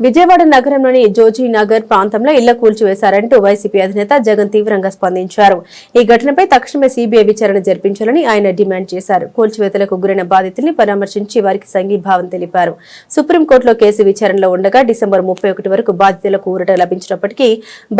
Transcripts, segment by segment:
విజయవాడ నగరంలోని జోజీ నగర్ ప్రాంతంలో ఇళ్ళ కూల్చివేశారంటూ వైసీపీ అధినేత జగన్ తీవ్రంగా స్పందించారు. ఈ ఘటనపై తక్షణమే సీబీఐ విచారణ జరిపించాలని ఆయన డిమాండ్ చేశారు. కూల్చివేతలకు గురైన బాధితుల్ని పరామర్శించి వారికి సంఘీభావం తెలిపారు. సుప్రీంకోర్టులో కేసు విచారణలో ఉండగా డిసెంబర్ ముప్పై ఒకటి వరకు బాధితులకు ఊరట లభించినప్పటికీ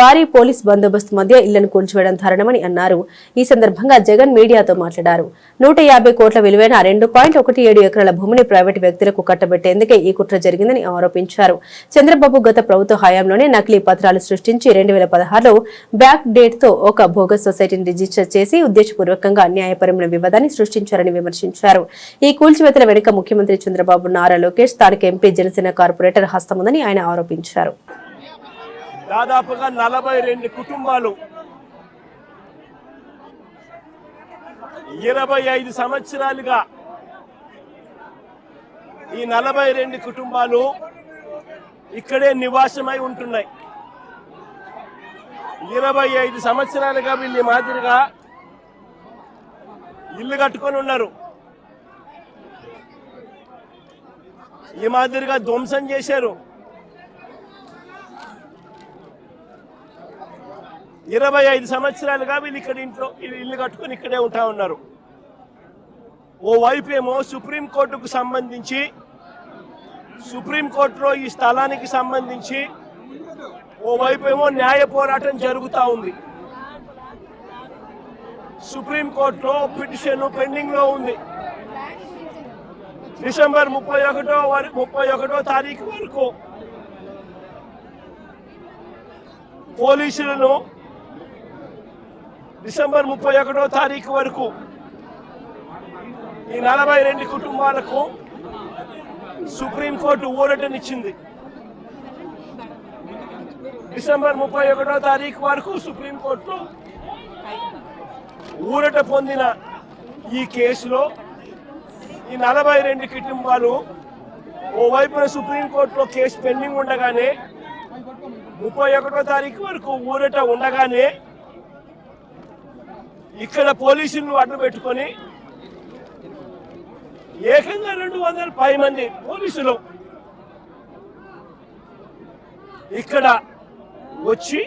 భారీ పోలీస్ బందోబస్తు మధ్య ఇళ్ళను కూల్చివేయడం దారుణమని అన్నారు. ఈ సందర్భంగా జగన్ మీడియాతో మాట్లాడారు. నూట యాభై కోట్ల విలువైన రెండు పాయింట్ ఒకటి ఏడు ఎకరాల భూమిని ప్రైవేటు వ్యక్తులకు కట్టబెట్టేందుకే ఈ కుట్ర జరిగిందని ఆరోపించారు. చంద్రబాబు గత ప్రభుత్వ హయాంలోనే నకిలీ పత్రాలు సృష్టించి రెండు వేల పదహారులో బ్యాక్ డేట్తో ఒక భోగస్ సొసైటీని రిజిస్టర్ చేసి ఉద్దేశపూర్వకంగా న్యాయపరమైన వివాదాన్ని సృష్టించారని విమర్శించారు. ఈ కూల్చివేతల వెనుక ముఖ్యమంత్రి చంద్రబాబు నారా లోకేష్ స్థానిక ఎంపీ జనసేన కార్పొరేటర్ హస్తముందని ఆయన ఆరోపించారు. దాదాపుగా నలభై రెండు కుటుంబాలు ఇరవై ఐదు సంవత్సరాలుగా ఈ నలభై రెండు కుటుంబాలు ఇక్కడే నివాసమై ఉంటున్నాయి. ఇరవై ఐదు సంవత్సరాలుగా వీళ్ళు మాదిరిగా ఇల్లు కట్టుకొని ఉన్నారు. ఈ మాదిరిగా ధ్వంసం చేశారు. ఇరవై ఐదు సంవత్సరాలుగా వీళ్ళు ఇక్కడ ఇంట్లో ఇల్లు కట్టుకొని ఇక్కడే ఉంటా ఉన్నారు. ఓ ఏమో సుప్రీంకోర్టుకు సంబంధించి సుప్రీంకోర్టులో ఈ స్థలానికి సంబంధించి ఓ వైపు ఏమో న్యాయ పోరాటం జరుగుతూ ఉంది. సుప్రీంకోర్టులో పిటిషన్ పెండింగ్లో ఉంది. డిసెంబర్ ముప్పై ఒకటో వరకు ముప్పై ఒకటో తారీఖు వరకు పోలీసులను డిసెంబర్ ముప్పై ఒకటో తారీఖు వరకు ఈ నలభై రెండు కుటుంబాలకు సుప్రీంకోర్టు ఊరటనిచ్చింది డిసెంబర్ ముప్పై ఒకటో తారీఖు వరకు సుప్రీంకోర్టులో ఊరట పొందిన ఈ కేసులో ఈ నలభై రెండు కుటుంబాలు ఓవైపున సుప్రీంకోర్టులో కేసు పెండింగ్ ఉండగానే ముప్పై ఒకటో తారీఖు వరకు ఊరట ఉండగానే ఇక్కడ పోలీసులను అడ్డు పెట్టుకొని ఏకంగా రెండు వందల పై మంది పోలీసులు ఇక్కడ వచ్చి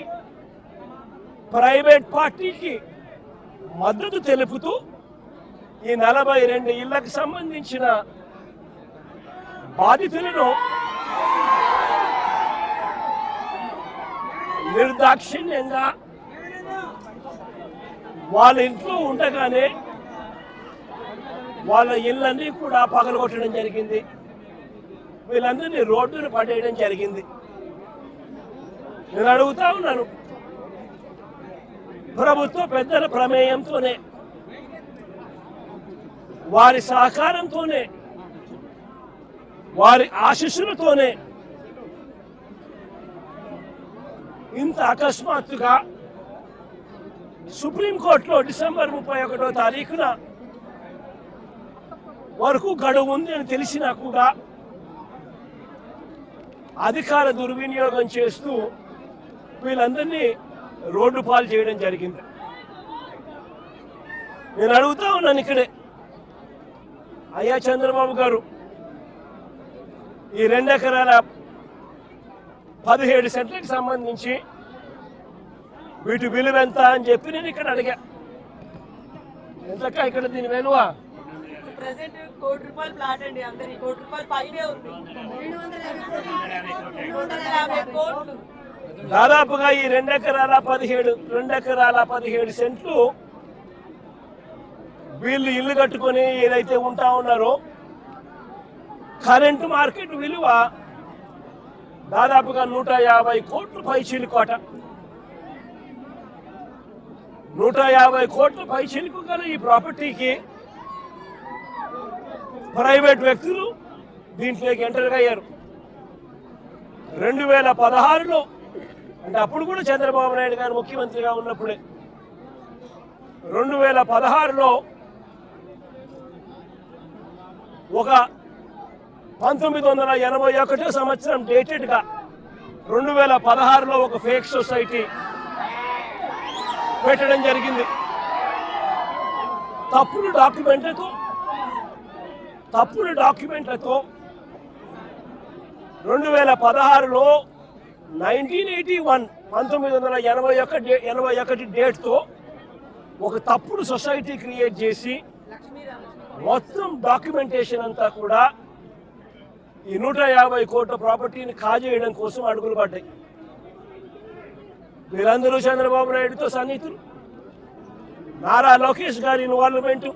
ప్రైవేట్ పార్టీకి మద్దతు తెలుపుతూ ఈ నలభై రెండు ఇళ్ళకు సంబంధించిన బాధితులను నిర్దాక్షిణ్యంగా వాళ్ళ ఇంట్లో ఉండగానే వాళ్ళ ఇళ్ళన్నీ కూడా పగలగొట్టడం జరిగింది. వీళ్ళందరినీ రోడ్డును పడేయడం జరిగింది. నేను అడుగుతా ఉన్నాను. ప్రభుత్వ పెద్దల ప్రమేయంతోనే వారి సహకారంతోనే వారి ఆశీస్సులతోనే ఇంత అకస్మాత్తుగా సుప్రీంకోర్టులో డిసెంబర్ ముప్పై ఒకటో తారీఖున వరకు గడువు ఉంది అని తెలిసినా కూడా అధికార దుర్వినియోగం చేస్తూ వీళ్ళందరినీ రోడ్డు పాలు చేయడం జరిగింది. నేను అడుగుతా ఉన్నాను ఇక్కడే. అయ్యా చంద్రబాబు గారు ఈ రెండు ఎకరాల పదిహేడు సెంట్లకు సంబంధించి వీటి విలువ ఎంత అని చెప్పి నేను ఇక్కడ అడిగా. ఎంతక్క ఇక్కడ దీని విలువ? ప్రజెంట్ కోటి రూపాయలు ప్లాట్ అండి అందరి కోటి రూపాయలు పైనే ఉంది. రెండు వందల యాభై కోట్లు. దాదాపుగా ఈ రెండు ఎకరాల పదిహేడు రెండెకరాల పదిహేడు సెంట్లు వీళ్ళు ఇల్లు కట్టుకొని ఏదైతే ఉంటా ఉన్నారో కరెంటు మార్కెట్ విలువ దాదాపుగా నూట యాభై కోట్లు పై చిలుకోట. నూట యాభై కోట్లు పై గల ఈ ప్రాపర్టీకి ప్రైవేట్ వ్యక్తులు దీంట్లోకి ఎంటర్ అయ్యారు. రెండు వేల పదహారులో అంటే అప్పుడు కూడా చంద్రబాబు నాయుడు గారు ముఖ్యమంత్రిగా ఉన్నప్పుడే రెండు వేల పదహారులో ఒక పంతొమ్మిది వందల ఎనభై ఒకటో సంవత్సరం డేటెడ్గా రెండు వేల పదహారులో ఒక ఫేక్ సొసైటీ పెట్టడం జరిగింది. తప్పుడు డాక్యుమెంట్లతో తప్పుడు డాక్యుమెంట్లతో రెండు వేల పదహారులో నైన్టీన్ ఎయిటీ వన్ పంతొమ్మిది వందల ఎనభై ఒకటి ఎనభై ఒకటి డేట్తో ఒక తప్పుడు సొసైటీ క్రియేట్ చేసి మొత్తం డాక్యుమెంటేషన్ అంతా కూడా ఈ నూట యాభై కోట్ల ప్రాపర్టీని కాజేయడం కోసం అడుగులు పడ్డాయి. వీరందరూ చంద్రబాబు నాయుడుతో సన్నిహితులు. నారా లోకేష్ గారి ఇన్వాల్వ్మెంటు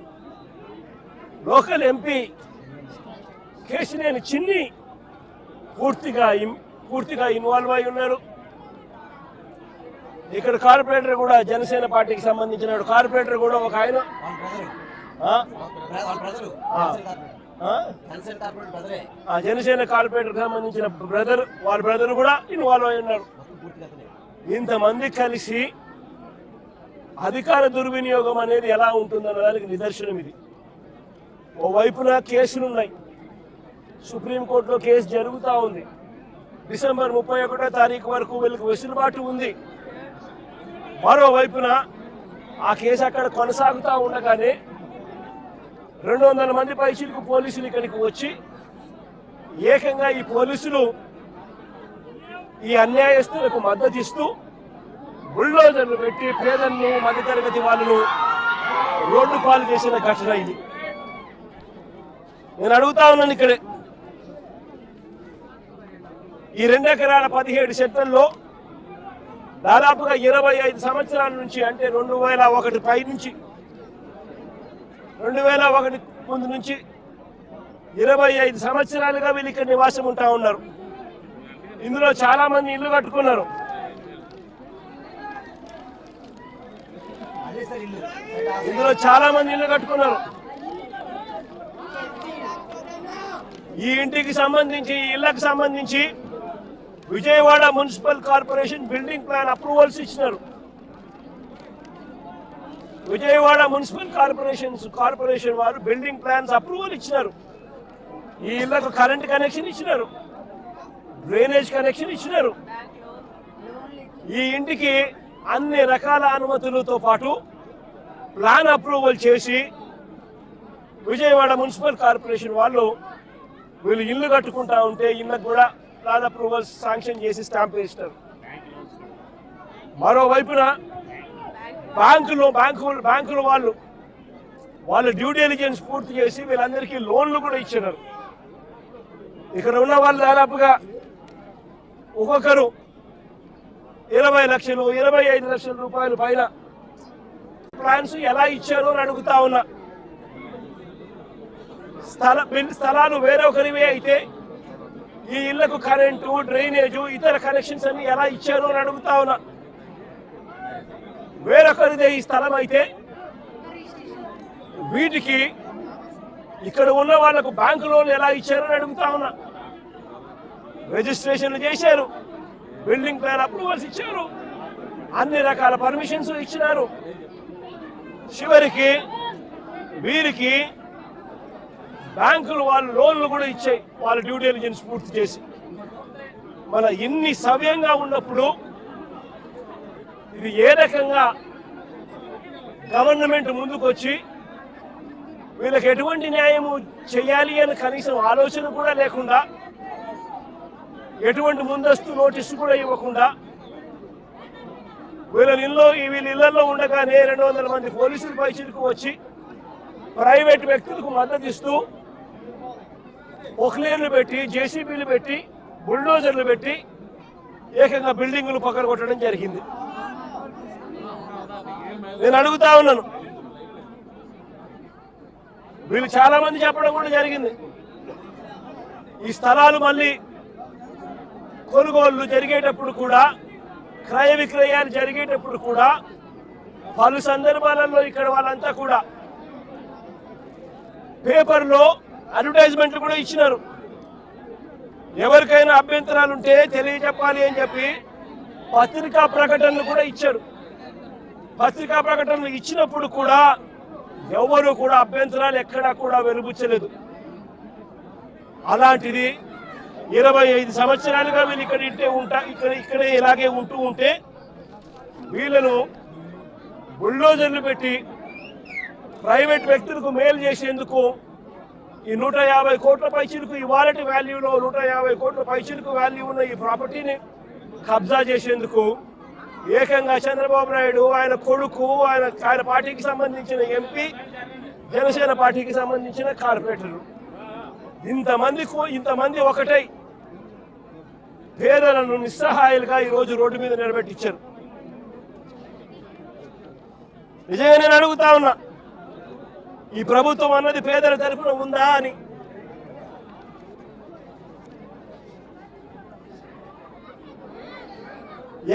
లోకల్ ఎంపీ కేశినేని చిన్ని పూర్తిగా పూర్తిగా ఇన్వాల్వ్ అయి ఉన్నారు. ఇక్కడ కార్పొరేటర్ కూడా జనసేన పార్టీకి సంబంధించిన కార్పొరేటర్ కూడా ఒక ఆయన. ఆ? జనసేన కార్పొరేటర్ సంబంధించిన బ్రదర్ వాళ్ళ బ్రదర్ కూడా ఇన్వాల్వ్ అయి ఉన్నారు. ఇంతమంది కలిసి అధికార దుర్వినియోగం అనేది ఎలా ఉంటుందన్న దానికి నిదర్శనం ఇది. ఓ వైపున కేసులు ఉన్నాయి. సుప్రీంకోర్టులో కేసు జరుగుతూ ఉంది. డిసెంబర్ ముప్పై ఒకటో తారీఖు వరకు వీళ్ళకి వెసులుబాటు ఉంది. మరోవైపున ఆ కేసు అక్కడ కొనసాగుతూ ఉండగానే రెండు వందల మంది పైచీలకు పోలీసులు ఇక్కడికి వచ్చి ఏకంగా ఈ పోలీసులు ఈ అన్యాయస్తులకు మద్దతు ఇస్తూ బుల్డోజర్లు పెట్టి పేదలను మధ్యతరగతి వాళ్ళను రోడ్డు పాలు చేసిన ఘటన ఇది. నేను అడుగుతా ఉన్నాను ఇక్కడే. ఈ రెండు ఎకరాల పదిహేడు సెంటర్లో దాదాపుగా ఇరవై ఐదు సంవత్సరాల నుంచి అంటే రెండు వేల ఒకటి పై నుంచి రెండు వేల ఒకటి ముందు నుంచి ఇరవై ఐదు సంవత్సరాలుగా వీళ్ళు ఇక్కడ నివాసం ఉంటా ఉన్నారు. ఇందులో చాలా మంది ఇల్లు కట్టుకున్నారు. ఇందులో చాలా మంది ఇల్లు కట్టుకున్నారు. ఈ ఇంటికి సంబంధించి ఈ ఇళ్ళకు సంబంధించి Vijayawada municipal corporation building plan approvals ఇచ్చినారు. విజయవాడ మున్సిపల్ కార్పొరేషన్ కార్పొరేషన్ వారు బిల్డింగ్ ప్లాన్స్ అప్రూవల్ ఇచ్చినారు. ఈ ఇళ్ళకు కరెంట్ కనెక్షన్ ఇచ్చినారు. డ్రైనేజ్ కనెక్షన్ ఇచ్చినారు. ఈ ఇంటికి అన్ని రకాల అనుమతులతో పాటు ప్లాన్ అప్రూవల్ చేసి విజయవాడ మున్సిపల్ కార్పొరేషన్ వాళ్ళు వీళ్ళు ఇల్లు కట్టుకుంటా ఉంటే ఇళ్ళకు కూడా ప్లాన్ అప్రూవల్స్ శాంక్షన్ చేసి స్టాంప్ వేస్తారు. మరోవైపున బ్యాంకులు బ్యాంకు బ్యాంకుల వాళ్ళు వాళ్ళు డ్యూ డెలిజెన్స్ పూర్తి చేసి వీళ్ళందరికీ లోన్లు కూడా ఇచ్చినారు. ఇక్కడ ఉన్న వాళ్ళు దాదాపుగా ఒక్కొక్కరు ఇరవై లక్షలు ఇరవై ఐదు లక్షల రూపాయలు పైన ప్లాన్స్ ఎలా ఇచ్చారు అని అడుగుతా ఉన్నా. స్థల స్థలాలు వేరొకరివే అయితే ఈ ఇళ్ళకు కరెంటు డ్రైనేజు ఇతర కనెక్షన్స్ అన్ని ఎలా ఇచ్చారు అని అడుగుతా ఉన్నా. వేరొకరిదే ఈ స్థలం అయితే వీటికి ఇక్కడ ఉన్న వాళ్ళకు బ్యాంకు లోన్ ఎలా ఇచ్చారు అని అడుగుతా ఉన్నా. రిజిస్ట్రేషన్లు చేశారు బిల్డింగ్ ప్లాన్ అప్రూవల్స్ ఇచ్చారు అన్ని రకాల పర్మిషన్స్ ఇచ్చినారు. చివరికి వీరికి బ్యాంకులు వాళ్ళు లోన్లు కూడా ఇచ్చాయి. వాళ్ళ డ్యూ డెలిజెన్స్ పూర్తి చేసి. మన ఇన్ని సవ్యంగా ఉన్నప్పుడు ఇది ఏ రకంగా గవర్నమెంట్ ముందుకు వచ్చి వీళ్ళకి ఎటువంటి న్యాయము చేయాలి అని కనీసం ఆలోచన కూడా లేకుండా ఎటువంటి ముందస్తు నోటీసు కూడా ఇవ్వకుండా వీళ్ళ ఇల్లు వీళ్ళ ఇళ్ళలో ఉండగానే రెండు వందల మంది పోలీసులు చిరుకు వచ్చి ప్రైవేట్ వ్యక్తులకు మద్దతు ఇస్తూ పొక్లేన్లు పెట్టి జేసీబీలు పెట్టి బుల్డోజర్లు పెట్టి ఏకంగా బిల్డింగులు పక్కన కొట్టడం జరిగింది. నేను అడుగుతా ఉన్నాను. వీళ్ళు చాలా మంది చెప్పడం కూడా జరిగింది. ఈ స్థలాలు మళ్ళీ కొనుగోళ్ళు జరిగేటప్పుడు కూడా క్రయ విక్రయాలు జరిగేటప్పుడు కూడా పలు సందర్భాలలో ఇక్కడ వాళ్ళంతా కూడా పేపర్లో అడ్వర్టైజ్మెంట్లు కూడా ఇచ్చినారు. ఎవరికైనా అభ్యంతరాలు ఉంటే తెలియజెప్పాలి అని చెప్పి పత్రికా ప్రకటనలు కూడా ఇచ్చారు. పత్రికా ప్రకటనలు ఇచ్చినప్పుడు కూడా ఎవరు కూడా అభ్యంతరాలు ఎక్కడా కూడా వెలుబుచ్చలేదు. అలాంటిది ఇరవై ఐదు సంవత్సరాలుగా వీళ్ళు ఇక్కడ ఇంటే ఉంటా ఇక్కడ ఇక్కడే ఇలాగే ఉంటూ ఉంటే వీళ్ళను బుల్డోజర్లు పెట్టి ప్రైవేట్ వ్యక్తులకు మేలు చేసేందుకు ఈ నూట యాభై కోట్ల ఈ వాలెట్ వాల్యూలో నూట యాభై కోట్ల పైసలకు వాల్యూ ఉన్న ఈ ప్రాపర్టీని కబ్జా చేసేందుకు ఏకంగా చంద్రబాబు నాయుడు ఆయన కొడుకు ఆయన ఆయన పార్టీకి సంబంధించిన ఎంపీ జనసేన పార్టీకి సంబంధించిన కార్పొరేటర్లు. ఇంతమంది ఇంతమంది ఒకటై పేదలను నిస్సహాయాలుగా ఈ రోజు రోడ్డు మీద నిలబెట్టించారు. నిజంగా నేను అడుగుతా ఉన్నా ఈ ప్రభుత్వం అన్నది పేదల తరపున ఉందా అని.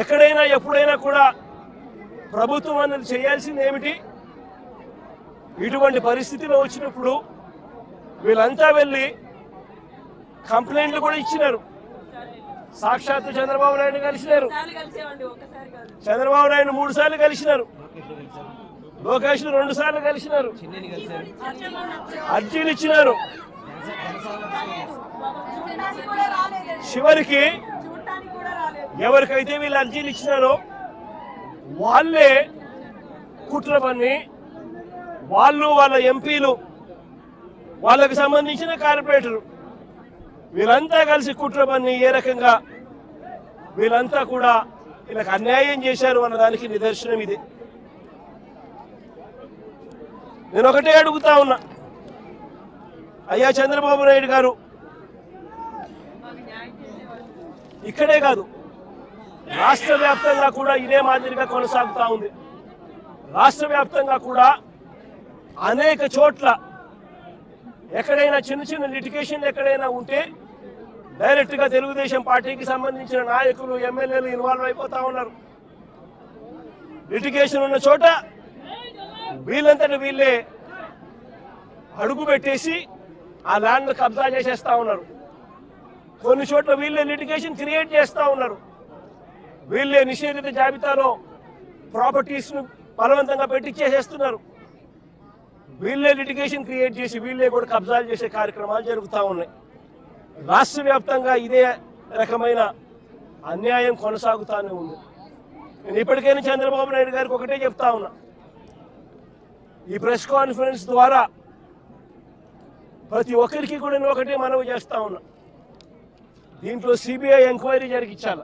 ఎక్కడైనా ఎప్పుడైనా కూడా ప్రభుత్వం అన్నది చేయాల్సింది ఏమిటి? ఇటువంటి పరిస్థితిలో వచ్చినప్పుడు వీళ్ళంతా వెళ్ళి కంప్లైంట్లు కూడా ఇచ్చినారు. సాక్షాత్తు చంద్రబాబు నాయుడు కలిసినారు. చంద్రబాబు నాయుడు మూడు సార్లు కలిసినారు. లోకేష్ రెండు సార్లు కలిసినారు. అర్జీలు ఇచ్చినారు. చివరికి ఎవరికైతే వీళ్ళు అర్జీలు ఇచ్చినారో వాళ్ళే కుట్ర పన్ని వాళ్ళు వాళ్ళ ఎంపీలు వాళ్ళకి సంబంధించిన కార్పొరేటరు. వీళ్ళంతా కలిసి కుట్ర పన్ని ఏ రకంగా వీళ్ళంతా కూడా వీళ్ళకి అన్యాయం చేశారు అన్న దానికి నిదర్శనం ఇది. నేను ఒకటే అడుగుతా ఉన్నా. అయ్యా చంద్రబాబు నాయుడు గారు ఇక్కడే కాదు రాష్ట్ర వ్యాప్తంగా కూడా ఇదే మాదిరిగా కొనసాగుతా ఉంది. రాష్ట్ర వ్యాప్తంగా కూడా అనేక చోట్ల ఎక్కడైనా చిన్న చిన్న లిటికేషన్లు ఎక్కడైనా ఉంటే డైరెక్ట్గా తెలుగుదేశం పార్టీకి సంబంధించిన నాయకులు ఎమ్మెల్యేలు ఇన్వాల్వ్ అయిపోతా ఉన్నారు. లిటిగేషన్ ఉన్న చోట వీళ్ళంతటి వీళ్ళే అడుగు పెట్టేసి ఆ ల్యాండ్ కబ్జా చేసేస్తా ఉన్నారు. కొన్ని చోట్ల వీళ్ళే లిటిగేషన్ క్రియేట్ చేస్తూ ఉన్నారు. వీళ్ళే నిషేధిత జాబితాలో ప్రాపర్టీస్ను బలవంతంగా పెట్టించేసేస్తున్నారు వీళ్ళే లిటిగేషన్ క్రియేట్ చేసి వీళ్ళే కూడా కబ్జాలు చేసే కార్యక్రమాలు జరుగుతూ ఉన్నాయి. రాష్ట్ర వ్యాప్తంగా ఇదే రకమైన అన్యాయం కొనసాగుతానే ఉంది. నేను ఇప్పటికైనా చంద్రబాబు నాయుడు గారికి ఒకటే చెప్తా ఉన్నా. ఈ ప్రెస్ కాన్ఫరెన్స్ ద్వారా ప్రతి ఒక్కరికి కూడా నేను ఒకటే మనవి చేస్తా ఉన్నా. దీంట్లో సిబిఐ ఎంక్వైరీ జరిగించాల.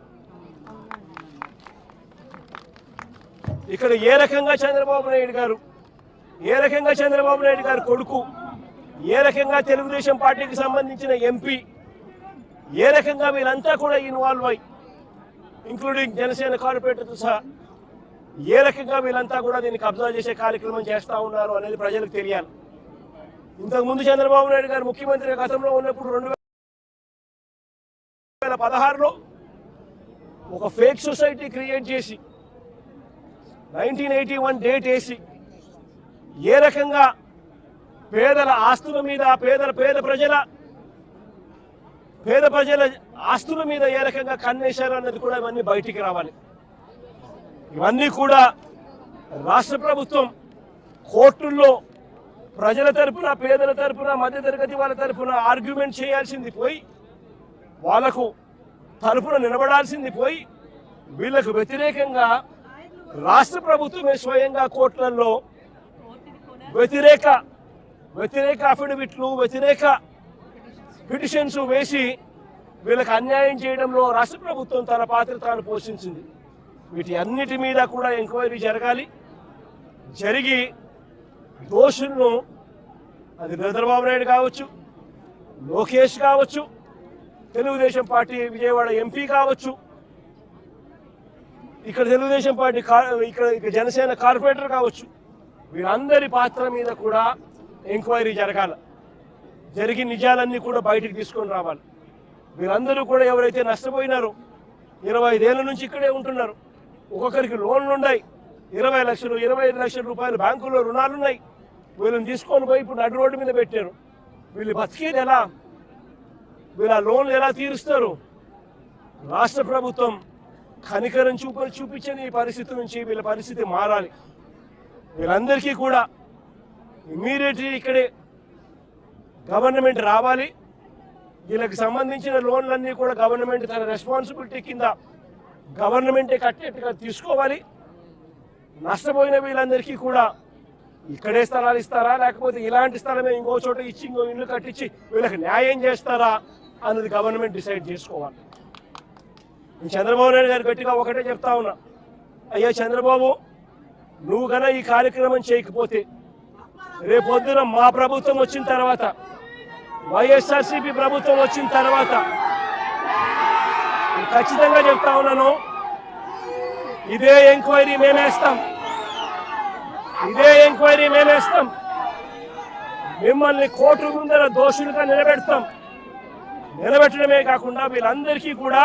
ఇక్కడ ఏ రకంగా చంద్రబాబు నాయుడు గారు ఏ రకంగా చంద్రబాబు నాయుడు గారు కొడుకు ఏ రకంగా తెలుగుదేశం పార్టీకి సంబంధించిన ఎంపీ ఏ రకంగా వీళ్ళంతా కూడా ఇన్వాల్వ్ అయ్యి ఇంక్లూడింగ్ జనసేన కార్పొరేటర్తో సహా ఏ రకంగా వీళ్ళంతా కూడా దీన్ని కబ్జా చేసే కార్యక్రమం చేస్తూ ఉన్నారు అనేది ప్రజలకు తెలియాలి. ఇంతకుముందు చంద్రబాబు నాయుడు గారు ముఖ్యమంత్రి గతంలో ఉన్నప్పుడు రెండు వేల పదహారులో ఒక ఫేక్ సొసైటీ క్రియేట్ చేసి నైన్టీన్ ఎయిటీ వన్ డేట్ వేసి ఏ రకంగా పేదల ఆస్తుల మీద పేదల పేద ప్రజల పేద ప్రజల ఆస్తుల మీద ఏ రకంగా కన్నేశారు అన్నది కూడా ఇవన్నీ బయటికి రావాలి. ఇవన్నీ కూడా రాష్ట్ర ప్రభుత్వం కోర్టుల్లో ప్రజల తరపున పేదల తరపున మధ్యతరగతి వాళ్ళ తరపున ఆర్గ్యుమెంట్ చేయాల్సింది పోయి వాళ్ళకు తరపున నిలబడాల్సింది పోయి వీళ్ళకు వ్యతిరేకంగా రాష్ట్ర ప్రభుత్వమే స్వయంగా కోర్టులలో వ్యతిరేక వ్యతిరేక అఫిడవిట్లు వ్యతిరేక పిటిషన్స్ వేసి వీళ్ళకి అన్యాయం చేయడంలో రాష్ట్ర ప్రభుత్వం తన పాత్ర తాను పోషించింది. వీటి అన్నిటి మీద కూడా ఎంక్వైరీ జరగాలి. జరిగి దోషులను అది చంద్రబాబు నాయుడు కావచ్చు లోకేష్ కావచ్చు తెలుగుదేశం పార్టీ విజయవాడ ఎంపీ కావచ్చు ఇక్కడ తెలుగుదేశం పార్టీ కా- ఇక్కడ ఇక్కడ జనసేన కార్పొరేటర్ కావచ్చు వీరందరి పాత్ర మీద కూడా ఎంక్వైరీ జరగాల. జరిగి నిజాలన్నీ కూడా బయటికి తీసుకొని రావాలి. వీరందరూ కూడా ఎవరైతే నష్టపోయినారో ఇరవై ఐదేళ్ళ నుంచి ఇక్కడే ఉంటున్నారు ఒక్కొక్కరికి లోన్లు ఉన్నాయి. ఇరవై లక్షలు ఇరవై ఐదు లక్షల రూపాయలు బ్యాంకుల్లో రుణాలు ఉన్నాయి వీళ్ళని తీసుకొని పోయి ఇప్పుడు నడు రోడ్డు మీద పెట్టారు. వీళ్ళు బతికేది ఎలా? వీళ్ళ లోన్లు ఎలా తీరుస్తారు? రాష్ట్ర ప్రభుత్వం కనికరం చూప చూపించని ఈ పరిస్థితి నుంచి వీళ్ళ పరిస్థితి మారాలి. వీళ్ళందరికీ కూడా ఇమీడియట్లీ ఇక్కడే గవర్నమెంట్ రావాలి. వీళ్ళకి సంబంధించిన లోన్లన్నీ కూడా గవర్నమెంట్ తన రెస్పాన్సిబిలిటీ కింద గవర్నమెంటే కట్టేట్టుగా తీసుకోవాలి. నష్టపోయిన వీళ్ళందరికీ కూడా ఇక్కడే స్థలాలు ఇస్తారా? లేకపోతే ఇలాంటి స్థలమే ఇంకో చోట ఇచ్చి ఇంకో ఇల్లు కట్టించి వీళ్ళకి న్యాయం చేస్తారా అన్నది గవర్నమెంట్ డిసైడ్ చేసుకోవాలి. నేను చంద్రబాబు నాయుడు గారు గట్టిగా ఒకటే చెప్తా ఉన్నా. అయ్యా చంద్రబాబు నువ్వు గన ఈ కార్యక్రమం చేయకపోతే రేపొద్దున మా ప్రభుత్వం వచ్చిన తర్వాత వైఎస్ఆర్సీపీ ప్రభుత్వం వచ్చిన తర్వాత ఖచ్చితంగా చెప్తా ఉన్నాను. ఇదే ఎంక్వైరీ మేమేస్తాం. ఇదే ఎంక్వైరీ మేమేస్తాం. మిమ్మల్ని కోర్టు ముందర దోషులుగా నిలబెడతాం. నిలబెట్టడమే కాకుండా వీళ్ళందరికీ కూడా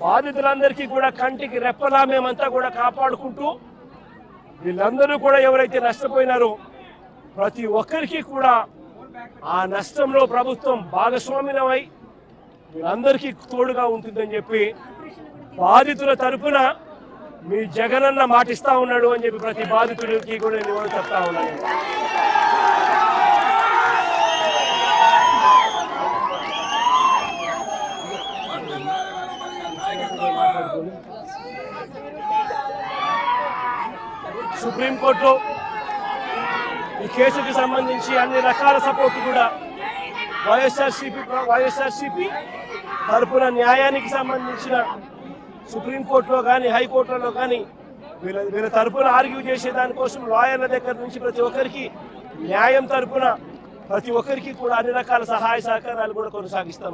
బాధితులందరికీ కూడా కంటికి రెప్పలా మేమంతా కూడా కాపాడుకుంటూ వీళ్ళందరూ కూడా ఎవరైతే నష్టపోయినారో ప్రతి ఒక్కరికి కూడా ఆ నష్టంలో ప్రభుత్వం భాగస్వామ్యమై మీరందరికీ తోడుగా ఉంటుందని చెప్పి బాధితుల తరపున మీ జగనన్న మాటిస్తా ఉన్నాడు అని చెప్పి ప్రతి బాధితుడికి కూడా నేను చెప్తా ఉన్నాను. సుప్రీంకోర్టులో ఈ కేసుకి సంబంధించి అన్ని రకాల సపోర్ట్ కూడా వైఎస్ఆర్సీపీ వైఎస్ఆర్సీపీ తరపున న్యాయానికి సంబంధించిన సుప్రీంకోర్టులో కానీ హైకోర్టులలో కానీ వీళ్ళ వీళ్ళ తరపున ఆర్గ్యూ చేసే దానికోసం లాయర్ల దగ్గర నుంచి ప్రతి ఒక్కరికి న్యాయం తరపున ప్రతి ఒక్కరికి కూడా అన్ని రకాల సహాయ సహకారాలు కూడా కొనసాగిస్తాం.